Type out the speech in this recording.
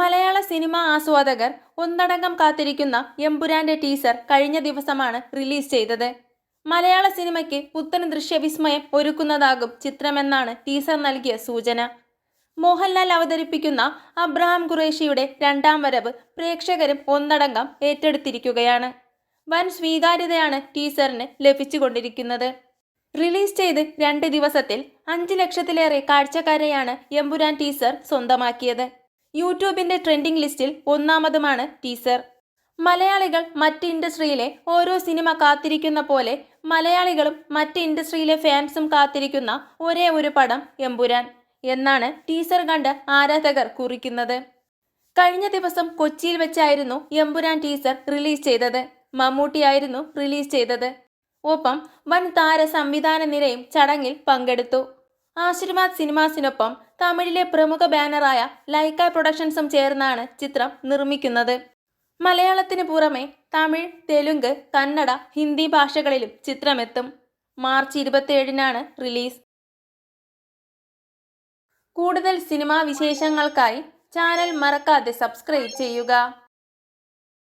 മലയാള cinema ആസ്വാദകർ ഒന്നടങ്കം കാത്തിരിക്കുന്ന എമ്പുരാന്റെ teaser കഴിഞ്ഞ ദിവസമാണ് റിലീസ് ചെയ്തത്. മലയാള സിനിമയ്ക്ക് പുത്തൻ ദൃശ്യവിസ്മയം ഒരുക്കുന്നതാകും ചിത്രമെന്നാണ് ടീസർ നൽകിയ സൂചന. മോഹൻലാൽ അവതരിപ്പിക്കുന്ന അബ്രഹാം ഖുറേഷിയുടെ രണ്ടാം വരവ് പ്രേക്ഷകരും ഒന്നടങ്കം ഏറ്റെടുത്തിരിക്കുകയാണ്. വൻ സ്വീകാര്യതയാണ് ടീസറിന് ലഭിച്ചുകൊണ്ടിരിക്കുന്നത്. റിലീസ് ചെയ്ത് രണ്ട് ദിവസത്തിൽ അഞ്ച് ലക്ഷത്തിലേറെ കാഴ്ചക്കാരെയാണ് എമ്പുരാൻ ടീസർ സ്വന്തമാക്കിയത്. യൂട്യൂബിന്റെ ട്രെൻഡിംഗ് ലിസ്റ്റിൽ ഒന്നാമതുമാണ് ടീസർ മലയാളികൾ മറ്റ് ഇൻഡസ്ട്രിയിലെ ഓരോ സിനിമ കാത്തിരിക്കുന്ന പോലെ മലയാളികളും മറ്റ് ഇൻഡസ്ട്രിയിലെ ഫാൻസും കാത്തിരിക്കുന്ന ഒരേ ഒരു പടം എമ്പുരാൻ എന്നാണ് ടീസർ കണ്ട് ആരാധകർ കുറിക്കുന്നത്. കഴിഞ്ഞ ദിവസം കൊച്ചിയിൽ വെച്ചായിരുന്നു എമ്പുരാൻ ടീസർ റിലീസ് ചെയ്തത്. മമ്മൂട്ടിയായിരുന്നു റിലീസ് ചെയ്തത്. ഒപ്പം വൻ താര സംവിധാന നിരയും ചടങ്ങിൽ പങ്കെടുത്തു. ആശീർവാദ് സിനിമാസിനൊപ്പം തമിഴിലെ പ്രമുഖ ബാനറായ ലൈക്ക പ്രൊഡക്ഷൻസും ചേർന്നാണ് ചിത്രം നിർമ്മിക്കുന്നത്. മലയാളത്തിന് പുറമെ തമിഴ് തെലുങ്ക് കന്നഡ ഹിന്ദി ഭാഷകളിലും ചിത്രമെത്തും. മാർച്ച് ഇരുപത്തിയേഴിനാണ് റിലീസ്. കൂടുതൽ സിനിമാ വിശേഷങ്ങൾക്കായി ചാനൽ മറക്കാതെ സബ്സ്ക്രൈബ് ചെയ്യുക.